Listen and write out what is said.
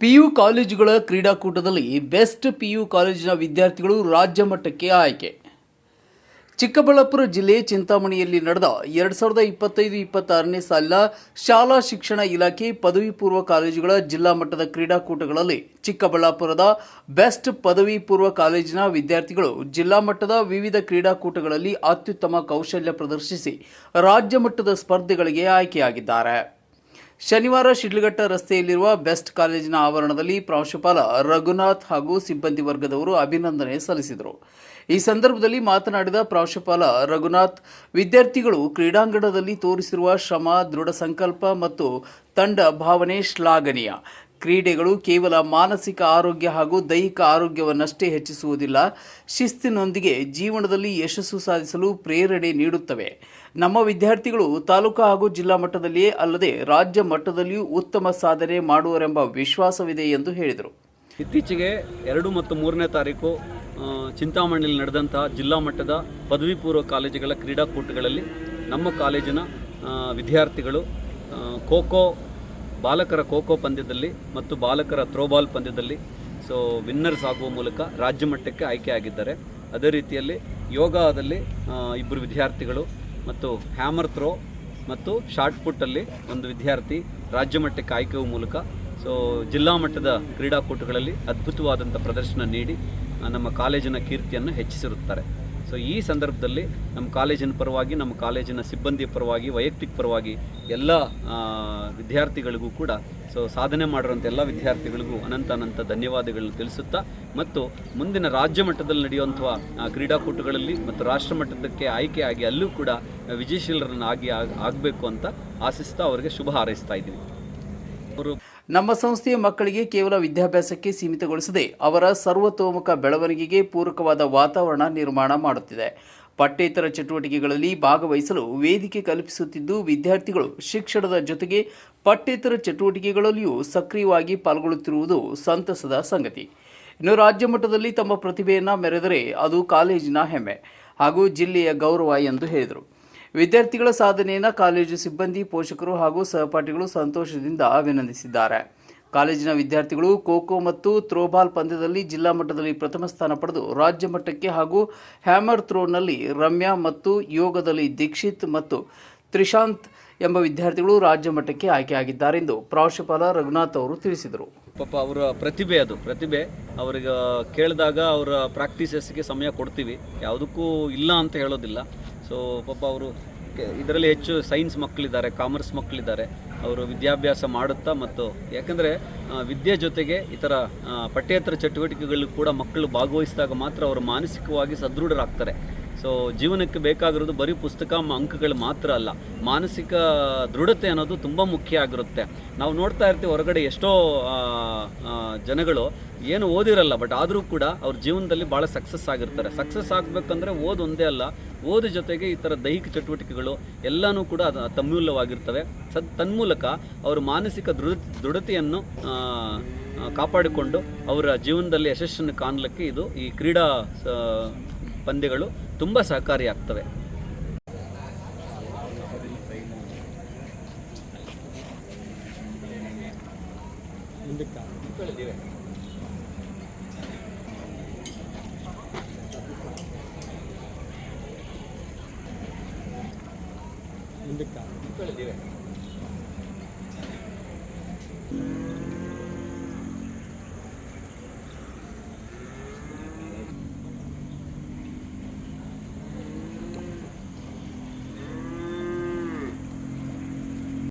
PU ಕಾಲೇಜುಗಳ ಕ್ರೀಡಾಕೂಟದಲ್ಲಿ best PU ಕಾಲೇಜಿನ ವಿದ್ಯಾರ್ಥಿಗಳು ರಾಜ್ಯ ಮಟ್ಟಕ್ಕೆ ಆಯ್ಕೆ. ಚಿಕ್ಕಬಳ್ಳಾಪುರ ಜಿಲ್ಲೆ ಚಿಂತಾಮಣಿಯಲ್ಲಿ ನಡೆದ ಎರಡು ಸಾವಿರದ ಇಪ್ಪತ್ತೈದು ಇಪ್ಪತ್ತಾರನೇ ಸಾಲಿನ ಶಾಲಾ ಶಿಕ್ಷಣ ಇಲಾಖೆ ಪದವಿ ಪೂರ್ವ ಕಾಲೇಜುಗಳ ಜಿಲ್ಲಾ ಮಟ್ಟದ ಕ್ರೀಡಾಕೂಟಗಳಲ್ಲಿ ಚಿಕ್ಕಬಳ್ಳಾಪುರದ ಬೆಸ್ಟ್ ಪದವಿ ಪೂರ್ವ ಕಾಲೇಜಿನ ವಿದ್ಯಾರ್ಥಿಗಳು ಜಿಲ್ಲಾ ಮಟ್ಟದ ವಿವಿಧ ಕ್ರೀಡಾಕೂಟಗಳಲ್ಲಿ ಅತ್ಯುತ್ತಮ ಕೌಶಲ್ಯ ಪ್ರದರ್ಶಿಸಿ ರಾಜ್ಯ ಮಟ್ಟದ ಸ್ಪರ್ಧೆಗಳಿಗೆ ಆಯ್ಕೆಯಾಗಿದ್ದಾರೆ. ಶನಿವಾರ ಶಿಡ್ಲಘಟ್ಟ ರಸ್ತೆಯಲ್ಲಿರುವ ಬೆಸ್ಟ್ ಕಾಲೇಜಿನ ಆವರಣದಲ್ಲಿ ಪ್ರಾಂಶುಪಾಲ ರಘುನಾಥ್ ಹಾಗೂ ಸಿಬ್ಬಂದಿ ವರ್ಗದವರು ಅಭಿನಂದನೆ ಸಲ್ಲಿಸಿದರು. ಈ ಸಂದರ್ಭದಲ್ಲಿ ಮಾತನಾಡಿದ ಪ್ರಾಂಶುಪಾಲ ರಘುನಾಥ್, ವಿದ್ಯಾರ್ಥಿಗಳು ಕ್ರೀಡಾಂಗಣದಲ್ಲಿ ತೋರಿಸಿರುವ ಶ್ರಮ, ದೃಢ ಸಂಕಲ್ಪ ಮತ್ತು ತಂಡ ಭಾವನೆ ಶ್ಲಾಘನೀಯ. ಕ್ರೀಡೆಗಳು ಕೇವಲ ಮಾನಸಿಕ ಆರೋಗ್ಯ ಹಾಗೂ ದೈಹಿಕ ಆರೋಗ್ಯವನ್ನಷ್ಟೇ ಹೆಚ್ಚಿಸುವುದಿಲ್ಲ, ಶಿಸ್ತಿನೊಂದಿಗೆ ಜೀವನದಲ್ಲಿ ಯಶಸ್ಸು ಸಾಧಿಸಲು ಪ್ರೇರಣೆ ನೀಡುತ್ತವೆ. ನಮ್ಮ ವಿದ್ಯಾರ್ಥಿಗಳು ತಾಲೂಕು ಹಾಗೂ ಜಿಲ್ಲಾ ಮಟ್ಟದಲ್ಲಿಯೇ ಅಲ್ಲದೆ ರಾಜ್ಯ ಮಟ್ಟದಲ್ಲಿಯೂ ಉತ್ತಮ ಸಾಧನೆ ಮಾಡುವರೆಂಬ ವಿಶ್ವಾಸವಿದೆ ಎಂದು ಹೇಳಿದರು. ಇತ್ತೀಚೆಗೆ ಎರಡು ಮತ್ತು ಮೂರನೇ ತಾರೀಕು ಚಿಂತಾಮಣಿಯಲ್ಲಿ ನಡೆದಂತಹ ಜಿಲ್ಲಾ ಮಟ್ಟದ ಪದವಿ ಪೂರ್ವ ಕಾಲೇಜುಗಳ ಕ್ರೀಡಾಕೂಟಗಳಲ್ಲಿ ನಮ್ಮ ಕಾಲೇಜಿನ ವಿದ್ಯಾರ್ಥಿಗಳು ಖೋ ಖೋ ಬಾಲಕರ ಖೋಖೋ ಪಂದ್ಯದಲ್ಲಿ ಮತ್ತು ಬಾಲಕರ ಥ್ರೋಬಾಲ್ ಪಂದ್ಯದಲ್ಲಿ ಸೊ ವಿನ್ನರ್ಸ್ ಆಗುವ ಮೂಲಕ ರಾಜ್ಯ ಮಟ್ಟಕ್ಕೆ ಆಯ್ಕೆಯಾಗಿದ್ದಾರೆ ಅದೇ ರೀತಿಯಲ್ಲಿ ಯೋಗದಲ್ಲಿ ಇಬ್ಬರು ವಿದ್ಯಾರ್ಥಿಗಳು ಮತ್ತು ಹ್ಯಾಮರ್ ಥ್ರೋ ಮತ್ತು ಶಾರ್ಟ್ ಪುಟ್ಟಲ್ಲಿ ಒಂದು ವಿದ್ಯಾರ್ಥಿ ರಾಜ್ಯ ಮಟ್ಟಕ್ಕೆ ಆಯ್ಕೆಯ ಮೂಲಕ ಸೊ ಜಿಲ್ಲಾ ಮಟ್ಟದ ಕ್ರೀಡಾಕೂಟಗಳಲ್ಲಿ ಅದ್ಭುತವಾದಂಥ ಪ್ರದರ್ಶನ ನೀಡಿ ನಮ್ಮ ಕಾಲೇಜಿನ ಕೀರ್ತಿಯನ್ನು ಹೆಚ್ಚಿಸಿರುತ್ತಾರೆ. ಸೊ ಈ ಸಂದರ್ಭದಲ್ಲಿ ನಮ್ಮ ಕಾಲೇಜಿನ ಪರವಾಗಿ, ನಮ್ಮ ಕಾಲೇಜಿನ ಸಿಬ್ಬಂದಿ ಪರವಾಗಿ, ವೈಯಕ್ತಿಕ ಪರವಾಗಿ ಎಲ್ಲ ವಿದ್ಯಾರ್ಥಿಗಳಿಗೂ ಕೂಡ ಸೊ ಸಾಧನೆ ಮಾಡಿರುವಂಥ ಎಲ್ಲ ವಿದ್ಯಾರ್ಥಿಗಳಿಗೂ ಅನಂತ ಅನಂತ ಧನ್ಯವಾದಗಳನ್ನು ತಿಳಿಸುತ್ತಾ, ಮತ್ತು ಮುಂದಿನ ರಾಜ್ಯ ಮಟ್ಟದಲ್ಲಿ ನಡೆಯುವಂಥ ಕ್ರೀಡಾಕೂಟಗಳಲ್ಲಿ ಮತ್ತು ರಾಷ್ಟ್ರ ಮಟ್ಟದಕ್ಕೆ ಆಯ್ಕೆಯಾಗಿ ಅಲ್ಲೂ ಕೂಡ ವಿಜಯಶೀಲರನ್ನಾಗಿ ಆಗಬೇಕು ಅಂತ ಆಶಿಸ್ತಾ ಅವರಿಗೆ ಶುಭ ಹಾರೈಸ್ತಾ ಇದ್ದೀವಿ. ನಮ್ಮ ಸಂಸ್ಥೆಯ ಮಕ್ಕಳಿಗೆ ಕೇವಲ ವಿದ್ಯಾಭ್ಯಾಸಕ್ಕೆ ಸೀಮಿತಗೊಳಿಸದೆ ಅವರ ಸರ್ವತೋಮುಖ ಬೆಳವಣಿಗೆಗೆ ಪೂರಕವಾದ ವಾತಾವರಣ ನಿರ್ಮಾಣ ಮಾಡುತ್ತಿದೆ. ಪಠ್ಯೇತರ ಚಟುವಟಿಕೆಗಳಲ್ಲಿ ಭಾಗವಹಿಸಲು ವೇದಿಕೆ ಕಲ್ಪಿಸುತ್ತಿದ್ದು, ವಿದ್ಯಾರ್ಥಿಗಳು ಶಿಕ್ಷಣದ ಜೊತೆಗೆ ಪಠ್ಯೇತರ ಚಟುವಟಿಕೆಗಳಲ್ಲಿಯೂ ಸಕ್ರಿಯವಾಗಿ ಪಾಲ್ಗೊಳ್ಳುತ್ತಿರುವುದು ಸಂತಸದ ಸಂಗತಿ. ಇನ್ನು ರಾಜ್ಯ ಮಟ್ಟದಲ್ಲಿ ತಮ್ಮ ಪ್ರತಿಭೆಯನ್ನು ಮೆರೆದರೆ ಅದು ಕಾಲೇಜಿನ ಹೆಮ್ಮೆ. ಹಾಗೂ ಜಿಲ್ಲೆಯ ಗೌರವ ಎಂದು ಹೇಳಿದರು. ವಿದ್ಯಾರ್ಥಿಗಳ ಸಾಧನೆಯನ್ನು ಕಾಲೇಜು ಸಿಬ್ಬಂದಿ, ಪೋಷಕರು ಹಾಗೂ ಸಹಪಾಠಿಗಳು ಸಂತೋಷದಿಂದ ಅಭಿನಂದಿಸಿದ್ದಾರೆ. ಕಾಲೇಜಿನ ವಿದ್ಯಾರ್ಥಿಗಳು ಖೋಖೋ ಮತ್ತು ಥ್ರೋಬಾಲ್ ಪಂದ್ಯದಲ್ಲಿ ಜಿಲ್ಲಾ ಮಟ್ಟದಲ್ಲಿ ಪ್ರಥಮ ಸ್ಥಾನ ಪಡೆದು ರಾಜ್ಯ ಮಟ್ಟಕ್ಕೆ ಹಾಗೂ ಹ್ಯಾಮರ್ ಥ್ರೋನಲ್ಲಿ ರಮ್ಯಾ ಮತ್ತು ಯೋಗದಲ್ಲಿ ದೀಕ್ಷಿತ್ ಮತ್ತು ತ್ರಿಶಾಂತ್ ಎಂಬ ವಿದ್ಯಾರ್ಥಿಗಳು ರಾಜ್ಯ ಮಟ್ಟಕ್ಕೆ ಆಯ್ಕೆಯಾಗಿದ್ದಾರೆ ಎಂದು ಪ್ರಾಂಶುಪಾಲ ರಘುನಾಥ್ ಅವರು ತಿಳಿಸಿದರು. ಪಾಪ ಅವರ ಪ್ರತಿಭೆ ಅದು. ಪ್ರತಿಭೆ ಅವ್ರಿಗೆ ಕೇಳಿದಾಗ ಅವರ ಪ್ರಾಕ್ಟೀಸಸ್ಗೆ ಸಮಯ ಕೊಡ್ತೀವಿ. ಯಾವುದಕ್ಕೂ ಇಲ್ಲ ಅಂತ ಹೇಳೋದಿಲ್ಲ. ಸೊ ಪಾಪ ಅವರು ಇದರಲ್ಲಿ ಹೆಚ್ಚು ಸೈನ್ಸ್ ಮಕ್ಕಳಿದ್ದಾರೆ ಕಾಮರ್ಸ್ ಮಕ್ಕಳಿದ್ದಾರೆ ಅವರು ವಿದ್ಯಾಭ್ಯಾಸ ಮಾಡುತ್ತಾ ಮತ್ತು ಯಾಕಂದರೆ ವಿದ್ಯೆ ಜೊತೆಗೆ ಆ, ಪಠ್ಯೇತರ ಚಟುವಟಿಕೆಗಳು ಕೂಡ ಮಕ್ಕಳು ಭಾಗವಹಿಸಿದಾಗ ಮಾತ್ರ ಅವರು ಮಾನಸಿಕವಾಗಿ ಸದೃಢರಾಗ್ತಾರೆ. ಸೊ ಜೀವನಕ್ಕೆ ಬೇಕಾಗಿರೋದು ಬರೀ ಪುಸ್ತಕ ಅಂಕಗಳು ಮಾತ್ರ ಅಲ್ಲ. ಮಾನಸಿಕ ದೃಢತೆ ಅನ್ನೋದು ತುಂಬ ಮುಖ್ಯ ಆಗಿರುತ್ತೆ. ನಾವು ನೋಡ್ತಾ ಇರ್ತೀವಿ ಹೊರಗಡೆ ಎಷ್ಟೋ ಜನಗಳು ಏನು ಓದಿರಲ್ಲ, ಬಟ್ ಆದರೂ ಕೂಡ ಅವ್ರ ಜೀವನದಲ್ಲಿ ಭಾಳ ಸಕ್ಸಸ್ ಆಗಿರ್ತಾರೆ. ಸಕ್ಸಸ್ ಆಗಬೇಕಂದ್ರೆ ಓದು ಒಂದೇ ಅಲ್ಲ. ಓದು ಜೊತೆಗೆ ಈ ಥರ ದೈಹಿಕ ಚಟುವಟಿಕೆಗಳು ಎಲ್ಲನೂ ಕೂಡ ಅದು ತನ್ಮೂಲವಾಗಿರ್ತವೆ. ಸದ್, ತನ್ಮೂಲಕ ಅವರು ಮಾನಸಿಕ ದೃಢ ದೃಢತೆಯನ್ನು ಕಾಪಾಡಿಕೊಂಡು ಅವರ ಜೀವನದಲ್ಲಿ ಯಶಸ್ಸನ್ನು ಕಾಣಲಿಕ್ಕೆ ಇದು ಈ ಕ್ರೀಡಾ ಪಂದ್ಯಗಳು ತುಂಬ ಸಹಕಾರಿಯಾಗ್ತವೆ ಮುಂದಕ್ಕೆ